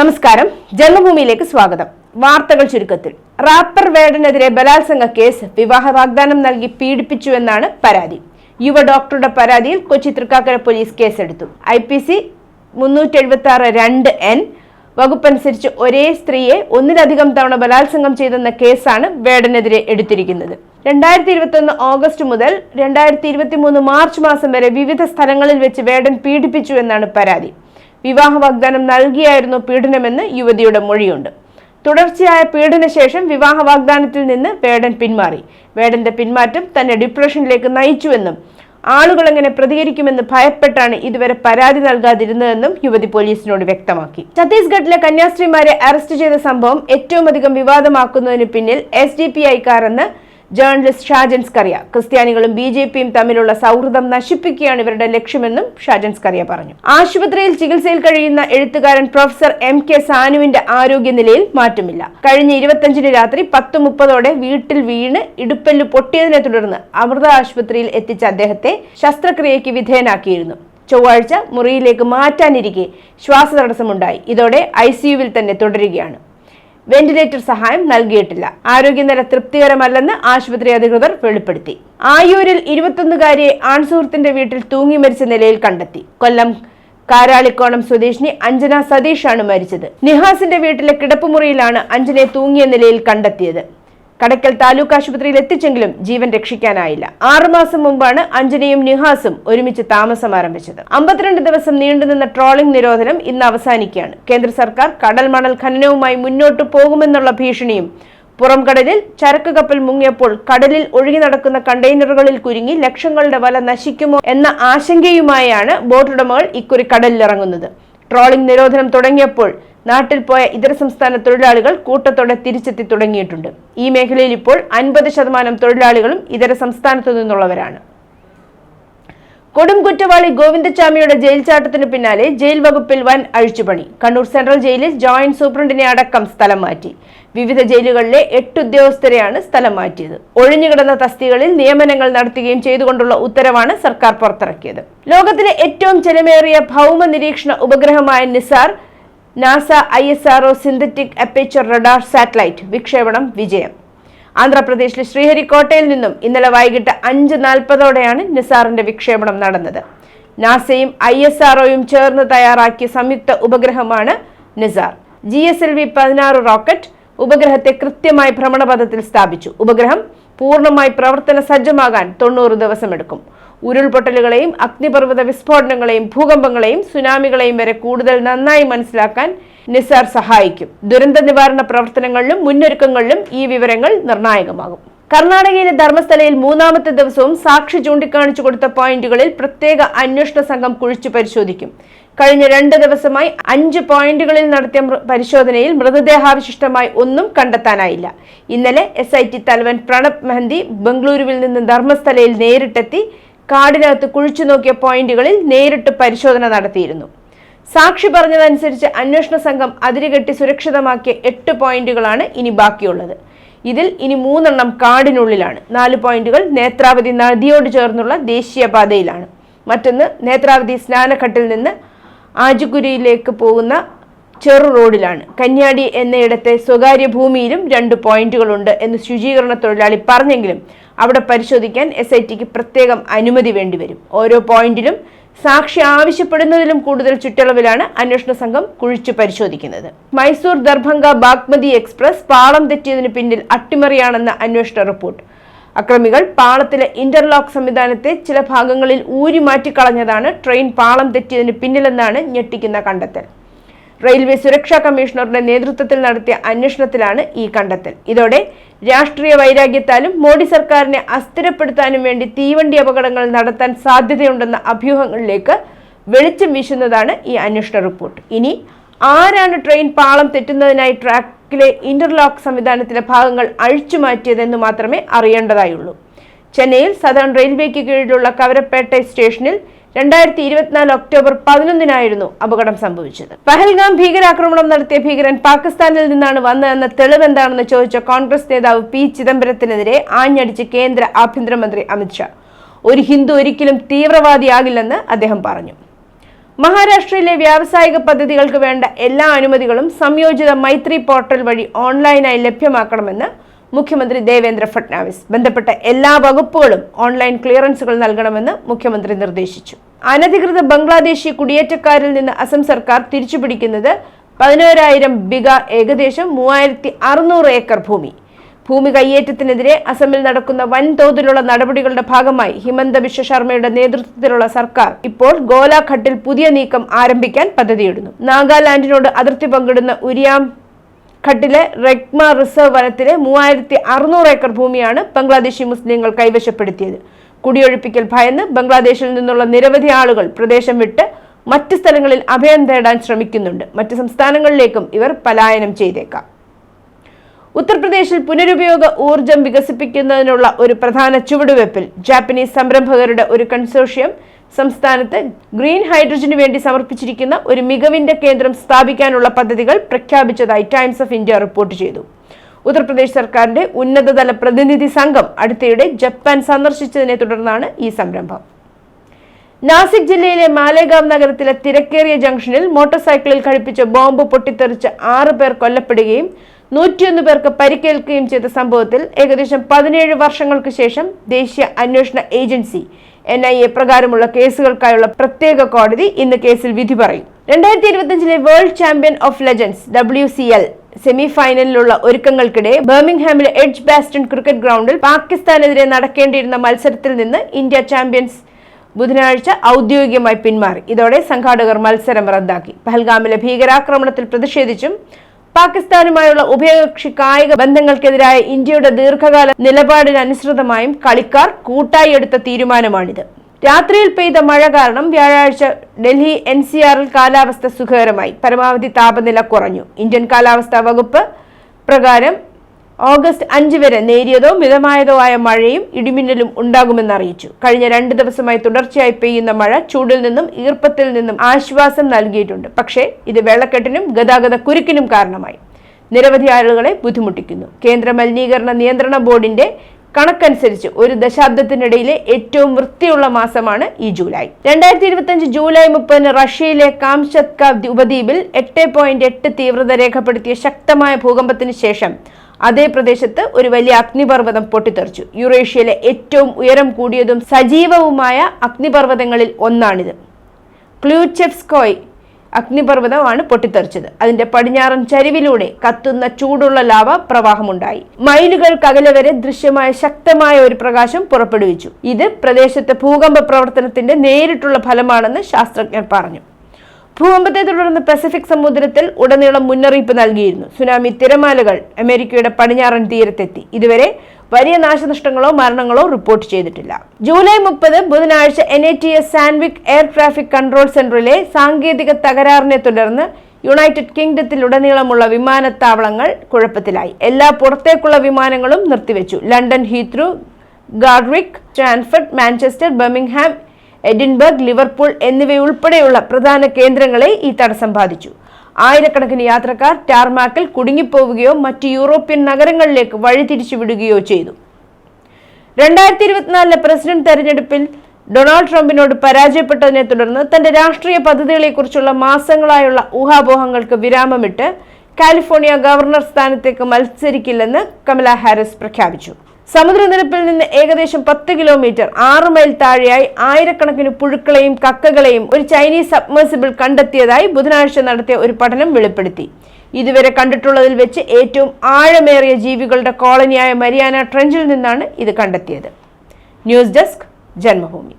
നമസ്കാരം. ജന്മഭൂമിയിലേക്ക് സ്വാഗതം. വാർത്തകൾ ചുരുക്കത്തിൽ. റാപ്പർ വേടനെതിരെ ബലാത്സംഗ കേസ് വിവാഹ വാഗ്ദാനം നൽകി പീഡിപ്പിച്ചുവെന്നാണ് പരാതി. യുവ ഡോക്ടറുടെ പരാതിയിൽ കൊച്ചി തൃക്കാക്കര പോലീസ് കേസെടുത്തു. ഐ പി സി മുന്നൂറ്റി എഴുപത്തി ആറ് രണ്ട് എൻ വകുപ്പനുസരിച്ച് ഒരേ സ്ത്രീയെ ഒന്നിലധികം തവണ ബലാത്സംഗം ചെയ്തെന്ന കേസാണ് വേടനെതിരെ എടുത്തിരിക്കുന്നത്. രണ്ടായിരത്തി ഇരുപത്തൊന്ന് ഓഗസ്റ്റ് മുതൽ രണ്ടായിരത്തി ഇരുപത്തി മൂന്ന് മാർച്ച് മാസം വരെ വിവിധ സ്ഥലങ്ങളിൽ വെച്ച് വേടൻ പീഡിപ്പിച്ചു എന്നാണ് പരാതി. വിവാഹ വാഗ്ദാനം നൽകിയായിരുന്നു പീഡനമെന്ന് യുവതിയുടെ മൊഴിയുണ്ട്. തുടർച്ചയായ പീഡനശേഷം വിവാഹ വാഗ്ദാനത്തിൽ നിന്ന് വേടൻ പിന്മാറി. വേടന്റെ പിന്മാറ്റം തന്നെ ഡിപ്രഷനിലേക്ക് നയിച്ചുവെന്നും ആളുകൾ എങ്ങനെ പ്രതികരിക്കുമെന്ന് ഭയപ്പെട്ടാണ് ഇതുവരെ പരാതി നൽകാതിരുന്നതെന്നും യുവതി പോലീസിനോട് വ്യക്തമാക്കി. ഛത്തീസ്ഗഡിലെ കന്യാസ്ത്രീമാരെ അറസ്റ്റ് ചെയ്ത സംഭവം ഏറ്റവും അധികം വിവാദമാക്കുന്നതിന് പിന്നിൽ എസ് ഡി പി ഐക്കാരെന്ന് ജേർണലിസ്റ്റ് ഷാജൻസ് കറിയ ക്രിസ്ത്യാനികളും ബി ജെ പിയും തമ്മിലുള്ള സൗഹൃദം നശിപ്പിക്കുകയാണ് ഇവരുടെ ലക്ഷ്യമെന്നും ഷാജൻസ് കറിയ പറഞ്ഞു. ആശുപത്രിയിൽ ചികിത്സയിൽ കഴിയുന്ന എഴുത്തുകാരൻ പ്രൊഫസർ എം കെ സാനുവിന്റെ ആരോഗ്യനിലയിൽ മാറ്റമില്ല. കഴിഞ്ഞ ഇരുപത്തഞ്ചിന് രാത്രി പത്ത് മുപ്പതോടെ വീട്ടിൽ വീണ് ഇടുപ്പല്ല് പൊട്ടിയതിനെ തുടർന്ന് അമൃത ആശുപത്രിയിൽ എത്തിച്ച അദ്ദേഹത്തെ ശസ്ത്രക്രിയയ്ക്ക് വിധേയനാക്കിയിരുന്നു. ചൊവ്വാഴ്ച മുറിയിലേക്ക് മാറ്റാനിരിക്കെ ശ്വാസതടസ്സമുണ്ടായി. ഇതോടെ ഐ സിയുവിൽ തന്നെ തുടരുകയാണ്. വെന്റിലേറ്റർ സഹായം നൽകിയിട്ടില്ല. ആരോഗ്യനില തൃപ്തികരമല്ലെന്ന് ആശുപത്രി അധികൃതർ വെളിപ്പെടുത്തി. ആയൂരിൽ ഇരുപത്തൊന്നുകാരിയെ ആൺസുഹൃത്തിന്റെ വീട്ടിൽ തൂങ്ങി മരിച്ച നിലയിൽ കണ്ടെത്തി. കൊല്ലം കാരാളിക്കോണം സ്വദേശിനി അഞ്ജന സതീഷാണ് മരിച്ചത്. നിഹാസിന്റെ വീട്ടിലെ കിടപ്പുമുറിയിലാണ് അഞ്ജനയെ തൂങ്ങിയ നിലയിൽ കണ്ടെത്തിയത്. കടക്കൽ താലൂക്ക് ആശുപത്രിയിൽ എത്തിച്ചെങ്കിലും ജീവൻ രക്ഷിക്കാനായില്ല. ആറുമാസം മുമ്പാണ് അഞ്ജനയും നിഹാസും ഒരുമിച്ച് താമസം ആരംഭിച്ചത്. അമ്പത്തിരണ്ട് ദിവസം നീണ്ടുനിന്ന ട്രോളിംഗ് നിരോധനം ഇന്ന് അവസാനിക്കുകയാണ്. കേന്ദ്ര സർക്കാർ കടൽ മണൽ ഖനനവുമായി മുന്നോട്ടു പോകുമെന്നുള്ള ഭീഷണിയും പുറം കടലിൽ ചരക്ക് കപ്പൽ മുങ്ങിയപ്പോൾ കടലിൽ ഒഴുകി നടക്കുന്ന കണ്ടെയ്നറുകളിൽ കുരുങ്ങി ലക്ഷങ്ങളുടെ വല നശിക്കുമോ എന്ന ആശങ്കയുമായാണ് ബോട്ടുടമകൾ ഇക്കുറി കടലിലിറങ്ങുന്നത്. ട്രോളിംഗ് നിരോധനം തുടങ്ങിയപ്പോൾ നാട്ടിൽ പോയ ഇതര സംസ്ഥാന തൊഴിലാളികൾ കൂട്ടത്തോടെ തിരിച്ചെത്തി തുടങ്ങിയിട്ടുണ്ട്. ഈ മേഖലയിൽ ഇപ്പോൾ അൻപത് ശതമാനം തൊഴിലാളികളും ഇതര സംസ്ഥാനത്തു നിന്നുള്ളവരാണ്. കൊടും കുറ്റവാളി ജയിൽ ചാട്ടത്തിന് പിന്നാലെ ജയിൽ വകുപ്പിൽ വൻ അഴിച്ചുപണി. കണ്ണൂർ സെൻട്രൽ ജയിലിൽ ജോയിന്റ് സൂപ്രണ്ടിനെ അടക്കം സ്ഥലം മാറ്റി. വിവിധ ജയിലുകളിലെ എട്ട് ഉദ്യോഗസ്ഥരെയാണ് സ്ഥലം മാറ്റിയത്. ഒഴിഞ്ഞുകിടന്ന തസ്തികളിൽ നിയമനങ്ങൾ നടത്തുകയും ചെയ്തുകൊണ്ടുള്ള ഉത്തരവാണ് സർക്കാർ പുറത്തിറക്കിയത്. ലോകത്തിലെ ഏറ്റവും ചെലവേറിയ ഭൗമ നിരീക്ഷണ ഉപഗ്രഹമായ NISAR NASA ISRO synthetic aperture radar satellite വിക്ഷേപണം വിജയം. ആന്ധ്രാപ്രദേശിലെ ശ്രീഹരിക്കോട്ടയിൽ നിന്നും ഇന്നലെ വൈകിട്ട് അഞ്ച് നാൽപ്പതോടെയാണ് നിസാറിന്റെ വിക്ഷേപണം നടന്നത്. നാസയും ഐ എസ് ആർഒയും ചേർന്ന് തയ്യാറാക്കിയ സംയുക്ത ഉപഗ്രഹമാണ് NISAR. G S L V പതിനാറ് റോക്കറ്റ് ഉപഗ്രഹത്തെ കൃത്യമായി ഭ്രമണപഥത്തിൽ സ്ഥാപിച്ചു. ഉപഗ്രഹം പൂർണമായി പ്രവർത്തന സജ്ജമാകാൻ തൊണ്ണൂറ് ദിവസമെടുക്കും. ഉരുൾപൊട്ടലുകളെയും അഗ്നിപർവത വിസ്ഫോടനങ്ങളെയും ഭൂകമ്പങ്ങളെയും സുനാമികളെയും വരെ കൂടുതൽ നന്നായി മനസ്സിലാക്കാൻ നിസാർ സഹായിക്കും. ദുരന്ത നിവാരണ പ്രവർത്തനങ്ങളിലും മുന്നൊരുക്കങ്ങളിലും ഈ വിവരങ്ങൾ നിർണായകമാകും. കർണാടകയിലെ ധർമ്മസ്ഥലയിൽ മൂന്നാമത്തെ ദിവസവും സാക്ഷി ചൂണ്ടിക്കാണിച്ചു കൊടുത്ത പോയിന്റുകളിൽ പ്രത്യേക അന്വേഷണ സംഘം കുഴിച്ചു പരിശോധിക്കും. കഴിഞ്ഞ രണ്ട് ദിവസമായി അഞ്ച് പോയിന്റുകളിൽ നടത്തിയ പരിശോധനയിൽ മൃതദേഹാവശിഷ്ടമായി ഒന്നും കണ്ടെത്താനായില്ല. ഇന്നലെ എസ് ഐ ടി തലവൻ പ്രണബ് മെഹന്തി ബംഗളൂരുവിൽ നിന്ന് ധർമ്മസ്ഥലയിൽ നേരിട്ടെത്തി കാടിനകത്ത് കുഴിച്ചു നോക്കിയ പോയിന്റുകളിൽ നേരിട്ട് പരിശോധന നടത്തിയിരുന്നു. സാക്ഷി പറഞ്ഞതനുസരിച്ച് അന്വേഷണ സംഘം അതിരുകെട്ടി സുരക്ഷിതമാക്കിയ എട്ട് പോയിന്റുകളാണ് ഇനി ബാക്കിയുള്ളത്. ഇതിൽ ഇനി മൂന്നെണ്ണം കാടിനുള്ളിലാണ്. നാല് പോയിന്റുകൾ നേത്രാവതി നദിയോട് ചേർന്നുള്ള ദേശീയപാതയിലാണ്. മറ്റൊന്ന് നേത്രാവതി സ്നാനഘട്ടിൽ നിന്ന് ആജുകുരിയിലേക്ക് പോകുന്ന ചെറു റോഡിലാണ്. കന്യാടി എന്നയിടത്തെ സ്വകാര്യ ഭൂമിയിലും രണ്ട് പോയിന്റുകളുണ്ട് എന്ന് ശുചീകരണ തൊഴിലാളി പറഞ്ഞെങ്കിലും അവിടെ പരിശോധിക്കാൻ എസ് ഐ ടിക്ക് പ്രത്യേകം അനുമതി വേണ്ടിവരും. ഓരോ പോയിന്റിലും സാക്ഷി ആവശ്യപ്പെടുന്നതിലും കൂടുതൽ ചുറ്റളവിലാണ് അന്വേഷണ സംഘം കുഴിച്ചു പരിശോധിക്കുന്നത്. മൈസൂർ ദർഭംഗ ബാഗ്മതി എക്സ്പ്രസ് പാളം തെറ്റിയതിന് പിന്നിൽ അട്ടിമറിയാണെന്ന അന്വേഷണ റിപ്പോർട്ട്. അക്രമികൾ പാളത്തിലെ ഇന്റർലോക്ക് സംവിധാനത്തെ ചില ഭാഗങ്ങളിൽ ഊരി മാറ്റിക്കളഞ്ഞതാണ് ട്രെയിൻ പാളം തെറ്റിയതിന് പിന്നിലെന്നാണ് ഞെട്ടിക്കുന്ന കണ്ടെത്തൽ. റെയിൽവേ സുരക്ഷാ കമ്മീഷണറുടെ നേതൃത്വത്തിൽ നടത്തിയ അന്വേഷണത്തിലാണ് ഈ കണ്ടെത്തൽ. ഇതോടെ രാഷ്ട്രീയ വൈരാഗ്യത്താലും മോഡി സർക്കാരിനെ അസ്ഥിരപ്പെടുത്താനും വേണ്ടി തീവണ്ടി അപകടങ്ങൾ നടത്താൻ സാധ്യതയുണ്ടെന്ന അഭ്യൂഹങ്ങളിലേക്ക് വെളിച്ചം വീശുന്നതാണ് ഈ അന്വേഷണ റിപ്പോർട്ട്. ഇനി ആരാണ് ട്രെയിൻ പാളം തെറ്റുന്നതിനായി ട്രാക്കിലെ ഇന്റർലോക്ക് സംവിധാനത്തിലെ ഭാഗങ്ങൾ അഴിച്ചുമാറ്റിയതെന്ന് മാത്രമേ അറിയേണ്ടതായുള്ളൂ. ചെന്നൈയിൽ സദേൺ റെയിൽവേക്ക് കീഴിലുള്ള കവരപ്പേട്ട സ്റ്റേഷനിൽ രണ്ടായിരത്തി ഇരുപത്തിനാല് ഒക്ടോബർ പതിനൊന്നിനായിരുന്നു അപകടം സംഭവിച്ചത്. പഹൽഗാം ഭീകരാക്രമണം നടത്തിയ ഭീകരൻ പാകിസ്ഥാനിൽ നിന്നാണ് വന്നതെന്ന തെളിവ് എന്താണെന്ന് ചോദിച്ച കോൺഗ്രസ് നേതാവ് പി. ചിദംബരത്തിനെതിരെ ആഞ്ഞടിച്ച് കേന്ദ്ര ആഭ്യന്തരമന്ത്രി അമിത്ഷാ ഒരു ഹിന്ദു ഒരിക്കലും തീവ്രവാദിയാകില്ലെന്ന് അദ്ദേഹം പറഞ്ഞു. മഹാരാഷ്ട്രയിലെ വ്യാവസായിക പദ്ധതികൾക്ക് വേണ്ട എല്ലാ അനുമതികളും സംയോജിത മൈത്രി പോർട്ടൽ വഴി ഓൺലൈനായി ലഭ്യമാക്കണമെന്ന് മുഖ്യമന്ത്രി ദേവേന്ദ്ര ഫട്നാവിസ് ബന്ധപ്പെട്ട എല്ലാ വകുപ്പുകളും ഓൺലൈൻ ക്ലിയറൻസുകൾ നൽകണമെന്ന് മുഖ്യമന്ത്രി നിർദ്ദേശിച്ചു. അനധികൃത ബംഗ്ലാദേശി കുടിയേറ്റക്കാരിൽ നിന്ന് അസം സർക്കാർ തിരിച്ചുപിടിക്കുന്നത് പതിനോരായിരം ബിഗ ഏകദേശം മൂവായിരത്തി അറുന്നൂറ് ഏക്കർ ഭൂമി. ഭൂമി കയ്യേറ്റത്തിനെതിരെ അസമിൽ നടക്കുന്ന വൻതോതിലുള്ള നടപടികളുടെ ഭാഗമായി ഹിമന്ത ബിശ്വ ശർമ്മയുടെ നേതൃത്വത്തിലുള്ള സർക്കാർ ഇപ്പോൾ ഗോലാഘട്ടിൽ പുതിയ നീക്കം ആരംഭിക്കാൻ പദ്ധതിയിടുന്നു. നാഗാലാൻഡിനോട് അതിർത്തി പങ്കിടുന്ന ഉരിയാം ഘട്ടിലെ റെഗ്മ റിസർവ് വനത്തിലെ മൂവായിരത്തി അറുന്നൂറ് ഏക്കർ ഭൂമിയാണ് ബംഗ്ലാദേശി മുസ്ലിങ്ങൾ കൈവശപ്പെടുത്തിയത്. കുടിയൊഴിപ്പിക്കൽ ഭയന്ന് ബംഗ്ലാദേശിൽ നിന്നുള്ള നിരവധി ആളുകൾ പ്രദേശം വിട്ട് മറ്റ് സ്ഥലങ്ങളിൽ അഭയം തേടാൻ ശ്രമിക്കുന്നുണ്ട്. മറ്റ് സംസ്ഥാനങ്ങളിലേക്കും ഇവർ പലായനം ചെയ്തേക്കാം. ഉത്തർപ്രദേശിൽ പുനരുപയോഗ ഊർജം വികസിപ്പിക്കുന്നതിനുള്ള ഒരു പ്രധാന ചുവടുവെപ്പിൽ ജാപ്പനീസ് സംരംഭകരുടെ ഒരു കൺസോഷ്യം സംസ്ഥാനത്ത് ഗ്രീൻ ഹൈഡ്രജന് വേണ്ടി സമർപ്പിച്ചിരിക്കുന്ന ഒരു മികവിന്റെ കേന്ദ്രം സ്ഥാപിക്കാനുള്ള പദ്ധതികൾ പ്രഖ്യാപിച്ചതായി ടൈംസ് ഓഫ് ഇന്ത്യ റിപ്പോർട്ട് ചെയ്തു. ഉത്തർപ്രദേശ് സർക്കാരിന്റെ ഉന്നതതല പ്രതിനിധി സംഘം അടുത്തിടെ ജപ്പാൻ സന്ദർശിച്ചതിനെ തുടർന്നാണ് ഈ സംരംഭം. നാസിക് ജില്ലയിലെ മാലേഗാവ് നഗരത്തിലെ തിരക്കേറിയ ജംഗ്ഷനിൽ മോട്ടോർ സൈക്കിളിൽ കഴിപ്പിച്ച ബോംബ് പൊട്ടിത്തെറിച്ച് ആറ് പേർ കൊല്ലപ്പെടുകയും നൂറ്റിയൊന്ന് പേർക്ക് പരിക്കേൽക്കുകയും ചെയ്ത സംഭവത്തിൽ ഏകദേശം പതിനേഴ് വർഷങ്ങൾക്ക് ശേഷം ദേശീയ അന്വേഷണ ഏജൻസി എൻ ഐ എ പ്രകാരമുള്ള കേസുകൾക്കായുള്ള പ്രത്യേക കോടതി ഇന്ന് കേസിൽ വിധി പറയും. രണ്ടായിരത്തി ഇരുപത്തിയഞ്ചിലെ world champion of legends W C L semi ഫൈനലിലുള്ള ഒരുക്കങ്ങൾക്കിടെ ബർമിംഗ്ഹാമിലെ എഡ്ജ് ബാസ്റ്റൺ ക്രിക്കറ്റ് ഗ്രൗണ്ടിൽ പാകിസ്ഥാനെതിരെ നടക്കേണ്ടിയിരുന്ന മത്സരത്തിൽ നിന്ന് ഇന്ത്യ ചാമ്പ്യൻസ് ബുധനാഴ്ച ഔദ്യോഗികമായി പിന്മാറി. ഇതോടെ സംഘാടകർ മത്സരം റദ്ദാക്കി. പഹൽഗാമിലെ ഭീകരാക്രമണത്തിൽ പ്രതിഷേധിച്ചും പാകിസ്ഥാനുമായുള്ള ഉഭയകക്ഷി കായിക ബന്ധങ്ങൾക്കെതിരായ ഇന്ത്യയുടെ ദീർഘകാല നിലപാടിനനുസൃതമായും കളിക്കാർ കൂട്ടായി എടുത്ത തീരുമാനമാണിത്. രാത്രിയിൽ പെയ്ത മഴ കാരണം വ്യാഴാഴ്ച ഡൽഹി എൻ സി ആറിൽ കാലാവസ്ഥ സുഖകരമായി. പരമാവധി താപനില കുറഞ്ഞു. ഇന്ത്യൻ കാലാവസ്ഥാ വകുപ്പ് പ്രകാരം ഓഗസ്റ്റ് അഞ്ച് വരെ നേരിയതോ മിതമായതോ ആയ മഴയും ഇടിമിന്നലും ഉണ്ടാകുമെന്ന് അറിയിച്ചു. കഴിഞ്ഞ രണ്ട് ദിവസമായി തുടർച്ചയായി പെയ്യുന്ന മഴ ചൂടിൽ നിന്നും ഈർപ്പത്തിൽ നിന്നും ആശ്വാസം നൽകിയിട്ടുണ്ട്. പക്ഷേ ഇത് വെള്ളക്കെട്ടിനും ഗതാഗത കുരുക്കിനും കാരണമായി. നിരവധി ആളുകളെ ബുദ്ധിമുട്ടിക്കുന്നു. കേന്ദ്ര മലിനീകരണ നിയന്ത്രണ ബോർഡിന്റെ കണക്കനുസരിച്ച് ഒരു ദശാബ്ദത്തിനിടയിലെ ഏറ്റവും വൃത്തിയുള്ള മാസമാണ് ഈ ജൂലൈ. രണ്ടായിരത്തി ഇരുപത്തി ജൂലൈ മുപ്പതിന് റഷ്യയിലെ കാംശത്ക ഉപദ്വീപിൽ എട്ട് പോയിന്റ് എട്ട് തീവ്രത രേഖപ്പെടുത്തിയ ശക്തമായ ഭൂകമ്പത്തിന് ശേഷം അതേ പ്രദേശത്ത് ഒരു വലിയ അഗ്നിപർവതം പൊട്ടിത്തെറിച്ചു. യുറേഷ്യയിലെ ഏറ്റവും ഉയരം കൂടിയതും സജീവവുമായ അഗ്നിപർവതങ്ങളിൽ ഒന്നാണിത്. ക്ലൂച്ചെഫ്സ്കോയ് അഗ്നിപർവതമാണ് പൊട്ടിത്തെറിച്ചത്. അതിന്റെ പടിഞ്ഞാറൻ ചരിവിലൂടെ കത്തുന്ന ചൂടുള്ള ലാവ പ്രവാഹമുണ്ടായി. മൈലുകൾക്കകലെ വരെ ദൃശ്യമായ ശക്തമായ ഒരു പ്രകാശം പുറപ്പെടുവിച്ചു. ഇത് പ്രദേശത്തെ ഭൂകമ്പ പ്രവർത്തനത്തിന്റെ നേരിട്ടുള്ള ഫലമാണെന്ന് ശാസ്ത്രജ്ഞർ പറഞ്ഞു. ഭൂകമ്പത്തെ തുടർന്ന് പസഫിക് സമുദ്രത്തിൽ ഉടനീളം മുന്നറിയിപ്പ് നൽകിയിരുന്നു. സുനാമി തിരമാലകൾ അമേരിക്കയുടെ പടിഞ്ഞാറൻ തീരത്തെത്തി. ഇതുവരെ വലിയ നാശനഷ്ടങ്ങളോ മരണങ്ങളോ റിപ്പോർട്ട് ചെയ്തിട്ടില്ല. ജൂലൈ മുപ്പത് ബുധനാഴ്ച N I T S Swanwick air traffic control സെന്ററിലെ സാങ്കേതിക തകരാറിനെ തുടർന്ന് യുണൈറ്റഡ് കിങ്ഡത്തിലുടനീളമുള്ള വിമാനത്താവളങ്ങൾ കുഴപ്പത്തിലായി. എല്ലാ പുറത്തേക്കുള്ള വിമാനങ്ങളും നിർത്തിവെച്ചു. London Heathrow Gatwick Stansted Manchester Birmingham Edinburgh Liverpool എന്നിവയുൾപ്പെടെയുള്ള പ്രധാന കേന്ദ്രങ്ങളെ ഈ തടസ്സം ബാധിച്ചു. ആയിരക്കണക്കിന് യാത്രക്കാർ ടാർമാക്കിൽ കുടുങ്ങിപ്പോവുകയോ മറ്റ് യൂറോപ്യൻ നഗരങ്ങളിലേക്ക് വഴിതിരിച്ചുവിടുകയോ ചെയ്തു. രണ്ടായിരത്തി ഇരുപത്തിനാലിലെ പ്രസിഡന്റ് തെരഞ്ഞെടുപ്പിൽ ഡൊണാൾഡ് ട്രംപിനോട് പരാജയപ്പെട്ടതിനെ തുടർന്ന് തന്റെ രാഷ്ട്രീയ പദ്ധതികളെക്കുറിച്ചുള്ള മാസങ്ങളായുള്ള ഊഹാപോഹങ്ങൾക്ക് വിരാമമിട്ട് കാലിഫോർണിയ ഗവർണർ സ്ഥാനത്തേക്ക് മത്സരിക്കില്ലെന്ന് കമല ഹാരിസ് പ്രഖ്യാപിച്ചു. സമുദ്രനിരപ്പിൽ നിന്ന് ഏകദേശം പത്ത് കിലോമീറ്റർ ആറ് മൈൽ താഴെയായി ആയിരക്കണക്കിന് പുഴുക്കളെയും കക്കകളെയും ഒരു ചൈനീസ് സബ്മേഴ്സിബിൾ കണ്ടെത്തിയതായി ബുധനാഴ്ച നടത്തിയ ഒരു പഠനം വെളിപ്പെടുത്തി. ഇതുവരെ കണ്ടിട്ടുള്ളതിൽ വെച്ച് ഏറ്റവും ആഴമേറിയ ജീവികളുടെ കോളനിയായ മരിയാന ട്രെഞ്ചിൽ നിന്നാണ് ഇത് കണ്ടെത്തിയത്. News desk Janmabhumi.